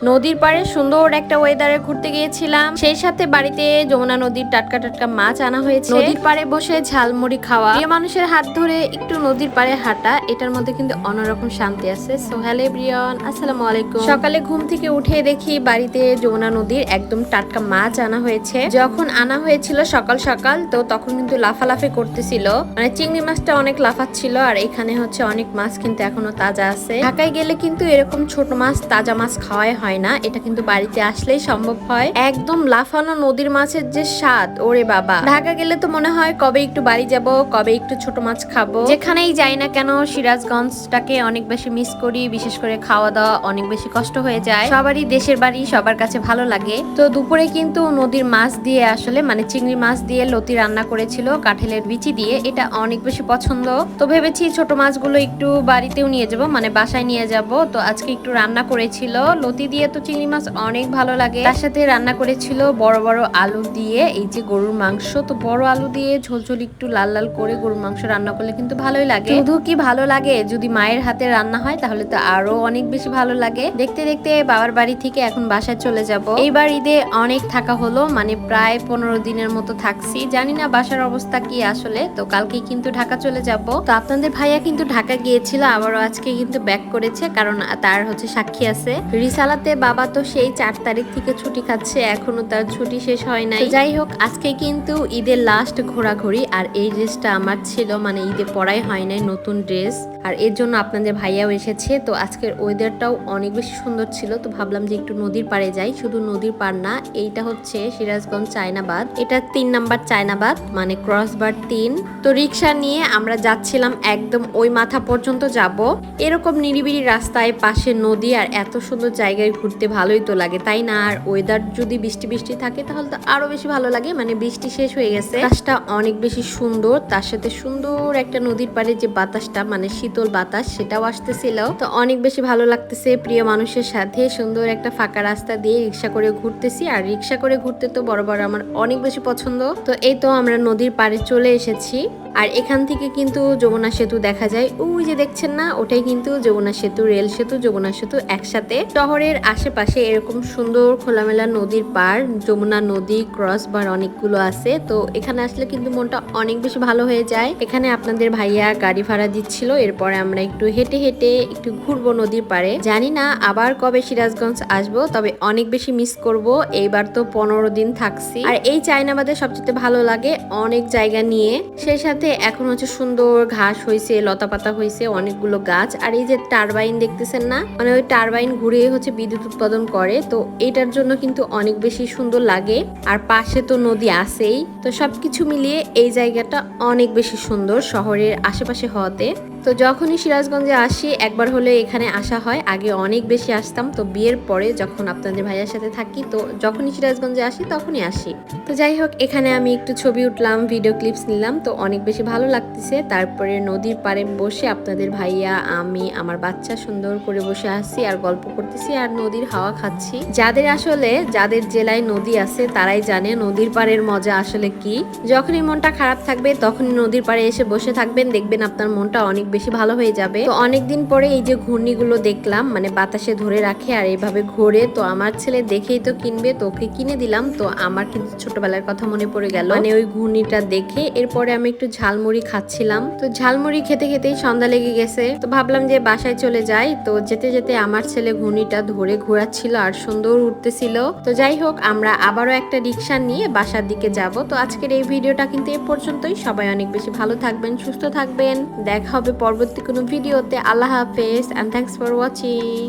নদীর পাড়ে সুন্দর একটা ওয়েদারে ঘুরতে গিয়েছিলাম। সেই সাথে বাড়িতে যমুনা নদীর টাটকা টাটকা মাছ আনা হয়েছে। নদীর পাড়ে বসে ঝালমুড়ি খাওয়া। প্রিয় মানুষের হাত ধরে একটু নদীর পাড়ে হাঁটা, এটার মধ্যে কিন্তু অন্যরকম শান্তি আছে। সো হ্যালো ব্রিয়ন আসসালামু আলাইকুম। সকালে ঘুম থেকে উঠে দেখি বাড়িতে যমুনা নদীর একদম টাটকা মাছ আনা হয়েছে। যখন আনা হয়েছিল সকাল সকাল, তো তখন কিন্তু লাফালাফি করতেছিল। মানে চিংড়ি মাছটা অনেক লাফাচ্ছিল, আর এখানে হচ্ছে অনেক মাছ কিন্তু এখনও তাজা আছে। ঢাকায় গেলে কিন্তু এরকম ছোট মাছ, তাজা মাছ খাওয়াই হয় না, এটা কিন্তু বাড়িতে আসলেই সম্ভব হয়। একদম লাফানো নদীর মাছের যে স্বাদ, ওরে বাবা। ঢাকা গেলে তো মনে হয় কবে একটু বাড়ি যাব, কবে একটু ছোট মাছ খাব। যেখানেই যাই না কেন, সিরাজগঞ্জটাকে অনেক বেশি মিস করি, বিশেষ করে খাওয়া দাওয়া অনেক বেশি কষ্ট হয়ে যায়। সবারই দেশের বাড়ি, সবার কাছে ভালো লাগে। তো দুপুরে কিন্তু নদীর মাছ দিয়ে আসলে মানে চিংড়ি মাছ দিয়ে লতি রান্না করেছিল, কাঠেলের বিচি দিয়ে। এটা অনেক বেশি পছন্দ। তো ভেবেছি ছোট মাছগুলো একটু বাড়িতেও নিয়ে যাব মানে বাসায় নিয়ে যাব। তো আজকে একটু রান্না করেছিল, লতি দিয়ে তো চিংড়ি মাছ অনেক ভালো লাগে। তার সাথে রান্না করেছিল বড় বড় আলু দিয়ে, এই যে গরুর মাংস। তো বড় আলু দিয়ে ঝোলঝোল একটু লাল লাল করে গরুর মাংস রান্না করলে কিন্তু ভালোই লাগে। শুধু কি ভালো লাগে? যদি মায়ের হাতে রান্না হয়, তাহলে তো আরও অনেক বেশি ভালো লাগে। দেখতে দেখতে বাবার বাড়ি থেকে এখন বাসায় চলে যাব। এইবার ঈদে অনেক থাকা হলো মানে প্রায় পনেরো দিনের মতো থাকছি। জানি না বাসার অবস্থা কি আসলে, তো কালকে কিন্তু ঢাকা চলে যাব। তো আপনাদের ভাইয়া কিন্তু ঢাকা গিয়েছিল, আবারও আজকে কিন্তু ব্যাক করেছে, কারণ তার হচ্ছে সাক্ষী আছে। রিসালাতে বাবা তো সেই চার তারিখ থেকে ছুটি খাচ্ছে, এখনও তার ছুটি শেষ হয় নাই। যাই হোক, আজকে কিন্তু ঈদের লাস্ট ঘোরাঘুরি আর এই ড্রেসটা আমার ছিল মানে ঈদে পরাই হয় নাই নতুন ড্রেস আর এর জন্য আপনাদের ভাইয়াও এসেছে। তো আজকের ওয়েদারটাও অনেক বেশি সুন্দর ছিল। তো ভাবলাম যে একটু নদীর পাড়ে যাই। শুধু নদীর পাড় না, এইটা হচ্ছে সিরাজগঞ্জ চায়নাবাদ। এটা তিন নাম্বার চায়নাবাদ মানে ক্রসবার তিন। তো রিক্সা নিয়ে আমরা যাচ্ছিলাম একদম ওই মাথা পর্যন্ত যাব। এরকম নিরিবিলি রাস্তায় পাশে নদী আর এত সুন্দর জায়গায় ঘুরতে ভালোই তো লাগে, তাই না? আর ওয়েদার যদি বৃষ্টি বৃষ্টি থাকে তাহলে তো আরও বেশি ভালো লাগে মানে বৃষ্টি শেষ হয়ে গেছে। গাছটা অনেক বেশি সুন্দর, তার সাথে সুন্দর একটা নদীর পাড়ে যে বাতাসটা মানে শীতল বাতাস, সেটাও আসতেছিল। তো অনেক বেশি ভালো লাগতেছে প্রিয় মানুষের সাথে। সুন্দর একটা ফাঁকা রাস্তা দিয়ে রিক্সা করে ঘুরতেছি। আর রিক্সা করে ঘুরতে তো বড় বড় আমার অনেক বেশি পছন্দ। তো এই তো আমরা নদীর পাড়ে চলে এসেছি। আর এখান থেকে কিন্তু যমুনা সেতু দেখা যায়। ওই যে দেখছেন না, ওটাই কিন্তু যমুনা সেতু, রেল সেতু, যমুনা সেতু একসাথে। শহরের আশেপাশে এরকম সুন্দর খোলামেলা নদীর পার যমুনা নদী, ক্রস বার অনেকগুলো আছে। তো এখানে আসলে কিন্তু মনটা অনেক বেশি ভালো হয়ে যায়। এখানে আপনাদের ভাইয়া গাড়ি ভাড়া দিচ্ছিল এরপরে আমরা একটু হেঁটে হেঁটে একটু ঘুরবো নদীর পাড়ে। জানি না আবার কবে সিরাজগঞ্জ আসব, তবে অনেক বেশি মিস করব। এইবার তো পনেরো দিন থাকছি। আর এই চাইনাবাদে সবচেয়ে ভালো লাগে অনেক জায়গা নিয়ে। সেই সাথে এখন হচ্ছে সুন্দর ঘাস হয়েছে লতা পাতা হয়েছে অনেকগুলো গাছ। আর এই যে টারবাইন দেখতেছেন না? মানে ওই টারবাইন ঘুরে হচ্ছে বিদ্যুৎ উৎপাদন করে। তো এটার জন্য কিন্তু অনেক বেশি সুন্দর লাগে। আর পাশে তো নদী আছেই। তো সবকিছু মিলিয়ে এই জায়গাটা অনেক বেশি সুন্দর শহরের আশেপাশে হওয়াতে। তো যখনই সিরাজগঞ্জে আসি, একবার হলে এখানে আসা হয়। আগে অনেক বেশি আসতাম। তো বিয়ের পরে যখন আপনাদের ভাইয়ার সাথে থাকি, তো যখনই সিরাজগঞ্জে আসি, তখনই আসি। তো যাই হোক, এখানে আমি একটু ছবি উঠলাম ভিডিও ক্লিপস নিলাম। তো অনেক বেশি ভালো লাগতেছে। তারপরে নদীর পাড়ে বসে আপনাদের ভাইয়া, আমি, আমার বাচ্চা সুন্দর করে বসে আসছি আর গল্প করতেছি আর নদীর হাওয়া খাচ্ছি। যাদের আসলে, যাদের জেলায় নদী আছে, তারাই জানে নদীর পাড়ের মজা আসলে কি। যখনই মনটা খারাপ থাকবে, তখনই নদীর পাড়ে এসে বসে থাকবেন। দেখবেন আপনার মনটা অনেক বেশি ভালো হয়ে যাবে। তো অনেকদিন পরে এই যে ঘূর্ণিগুলো দেখলাম মানে বাতাসে ধরে রাখে আর এইভাবে ঘোরে, তো আমার ছেলে দেখেই তো কিনবে, তো ওকে কিনে দিলাম। তো আমার কিন্তু ছোটবেলার কথা মনে পড়ে গেল। মানে ওই ঘূর্ণিটা দেখে এরপরে আমি একটু ঝালমুড়ি খাচ্ছিলাম। তো ঝালমুড়ি খেতে খেতেই সন্ধ্যা লেগে গেছে। তো ভাবলাম যে বাসায় চলে যাই। তো যেতে যেতে আমার ছেলে ঘূর্ণিটা ধরে ঘোরাচ্ছিল আর সুন্দর উঠতেছিল। তো যাই হোক, আমরা আবারও একটা রিক্সা নিয়ে বাসার দিকে যাব। তো আজকের এই ভিডিওটা কিন্তু এ পর্যন্তই। সবাই অনেক বেশি ভালো থাকবেন, সুস্থ থাকবেন। দেখা হবে পরবর্তী কোনো ভিডিওতে আল্লাহ হাফেজ অ্যান্ড থ্যাংকস ফর ওয়াচিং